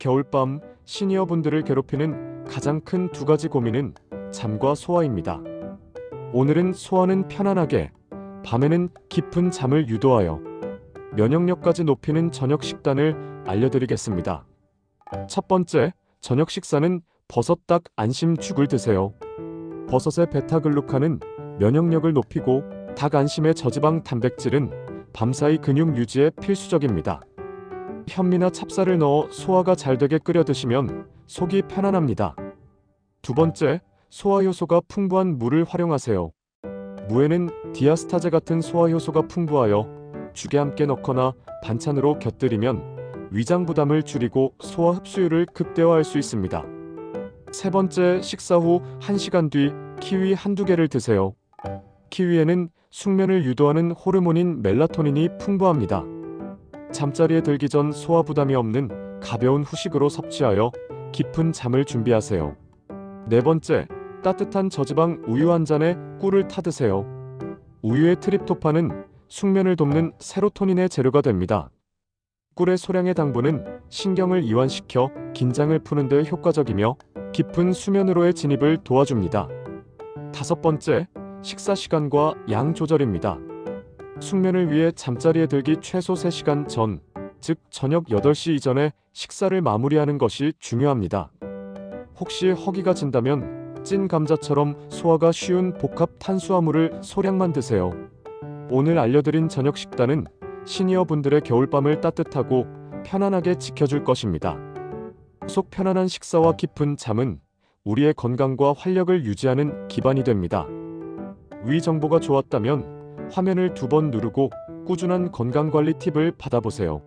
겨울밤 시니어분들을 괴롭히는 가장 큰 두 가지 고민은 잠과 소화입니다. 오늘은 소화는 편안하게, 밤에는 깊은 잠을 유도하여 면역력까지 높이는 저녁 식단을 알려드리겠습니다. 첫 번째, 저녁 식사는 버섯 닭 안심 죽을 드세요. 버섯의 베타글루칸은 면역력을 높이고 닭 안심의 저지방 단백질은 밤사이 근육 유지에 필수적입니다. 현미나 찹쌀을 넣어 소화가 잘 되게 끓여 드시면 속이 편안합니다. 두 번째, 소화 효소가 풍부한 물을 활용하세요. 무에는 디아스타제 같은 소화 효소가 풍부하여 죽에 함께 넣거나 반찬으로 곁들이면 위장 부담을 줄이고 소화 흡수율을 극대화할 수 있습니다. 세 번째, 식사 후 1시간 뒤 키위 한두 개를 드세요. 키위에는 숙면을 유도하는 호르몬인 멜라토닌이 풍부합니다. 잠자리에 들기 전 소화 부담이 없는 가벼운 후식으로 섭취하여 깊은 잠을 준비하세요. 네 번째, 따뜻한 저지방 우유 한 잔에 꿀을 타 드세요. 우유의 트립토판은 숙면을 돕는 세로토닌의 재료가 됩니다. 꿀의 소량의 당분은 신경을 이완시켜 긴장을 푸는 데 효과적이며 깊은 수면으로의 진입을 도와줍니다. 다섯 번째, 식사 시간과 양 조절입니다. 숙면을 위해 잠자리에 들기 최소 3시간 전, 즉 저녁 8시 이전에 식사를 마무리하는 것이 중요합니다. 혹시 허기가 진다면 찐 감자처럼 소화가 쉬운 복합 탄수화물을 소량만 드세요. 오늘 알려드린 저녁 식단은 시니어 분들의 겨울밤을 따뜻하고 편안하게 지켜줄 것입니다. 속 편안한 식사와 깊은 잠은 우리의 건강과 활력을 유지하는 기반이 됩니다. 위 정보가 좋았다면 화면을 두 번 누르고 꾸준한 건강관리 팁을 받아보세요.